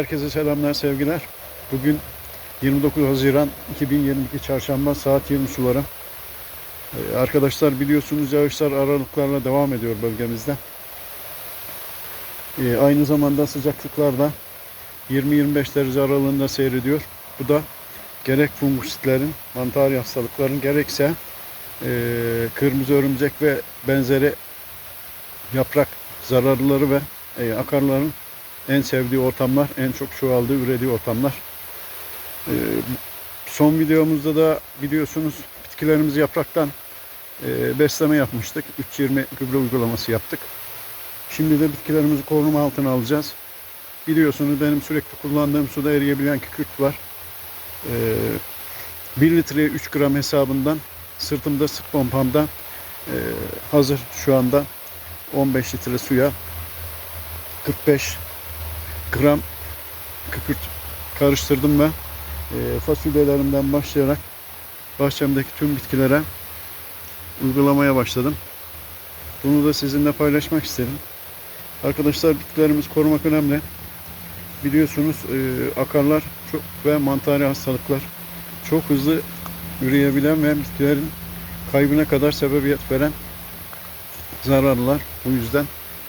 Herkese selamlar, sevgiler. Bugün 29 Haziran 2022 Çarşamba saat 20 suları. Ee, Arkadaşlar biliyorsunuz yağışlar aralıklarla devam ediyor bölgemizde. Ee, Aynı zamanda sıcaklıklar da 20-25 derece aralığında seyrediyor. Bu da gerek fungusitlerin, mantar hastalıkların gerekse e, kırmızı örümcek ve benzeri yaprak zararlıları ve e, akarların en sevdiği ortamlar, en çok çoğaldığı, ürediği ortamlar. Ee, son videomuzda da biliyorsunuz bitkilerimizi yapraktan e, besleme yapmıştık. 3.20 gübre uygulaması yaptık. Şimdi de bitkilerimizi koruma altına alacağız. Biliyorsunuz benim sürekli kullandığım suda eriyebilen kükürt var. Ee, 1 litreye 3 gram hesabından sırtımda sırt pompamda e, hazır şu anda 15 litre suya 45 gram kükürt karıştırdım ve e, fasulyelerimden başlayarak bahçemdeki tüm bitkilere uygulamaya başladım. Bunu da sizinle paylaşmak istedim. Arkadaşlar bitkilerimizi korumak önemli. Biliyorsunuz e, akarlar çok ve mantari hastalıklar çok hızlı üreyebilen ve bitkilerin kaybına kadar sebebiyet veren zararlılar. Bu yüzden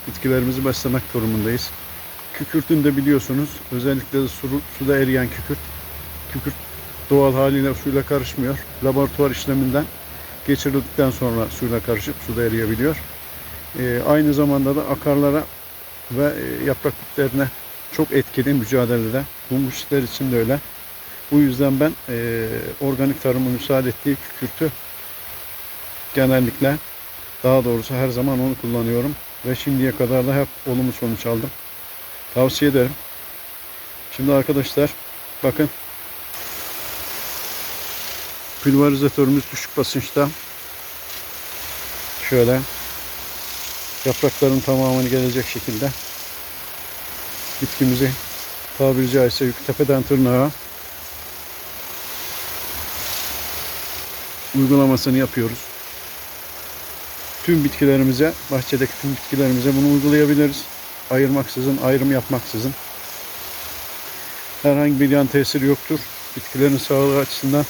bitkilerimizi beslemek durumundayız. Kükürtün de biliyorsunuz özellikle de su, suda eriyen kükürt. Kükürt doğal haliyle suyla karışmıyor. Laboratuvar işleminden geçirildikten sonra suyla karışıp suda eriyebiliyor. Ee, aynı zamanda da akarlara ve e, yaprak bitlerine çok etkili mücadelede. Bu müşteriler için de öyle. Bu yüzden ben e, organik tarımın müsaade ettiği kükürtü genellikle daha doğrusu her zaman onu kullanıyorum. Ve şimdiye kadar da hep olumlu sonuç aldım. Tavsiye ederim. Şimdi arkadaşlar bakın pülverizatörümüz düşük basınçta. Şöyle yaprakların tamamını gelecek şekilde bitkimizi tabiri caizse yük tepeden tırnağa uygulamasını yapıyoruz. Tüm bitkilerimize, bahçedeki tüm bitkilerimize bunu uygulayabiliriz ayırmaksızın, ayrım yapmaksızın herhangi bir yan tesiri yoktur. Bitkilerin sağlığı açısından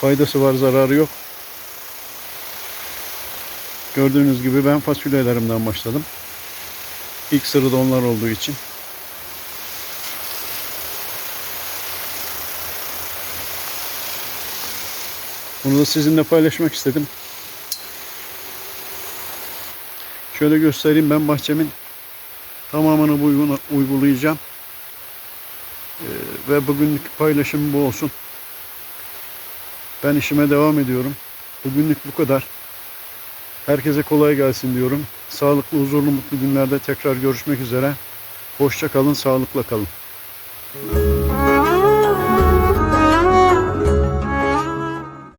faydası var, zararı yok. Gördüğünüz gibi ben fasulyelerimden başladım. İlk sırada onlar olduğu için. Bunu da sizinle paylaşmak istedim. Şöyle göstereyim ben bahçemin Tamamını uygula- uygulayacağım. Ee, ve bugünlük paylaşım bu olsun. Ben işime devam ediyorum. Bugünlük bu kadar. Herkese kolay gelsin diyorum. Sağlıklı, huzurlu, mutlu günlerde tekrar görüşmek üzere. Hoşça kalın, sağlıkla kalın.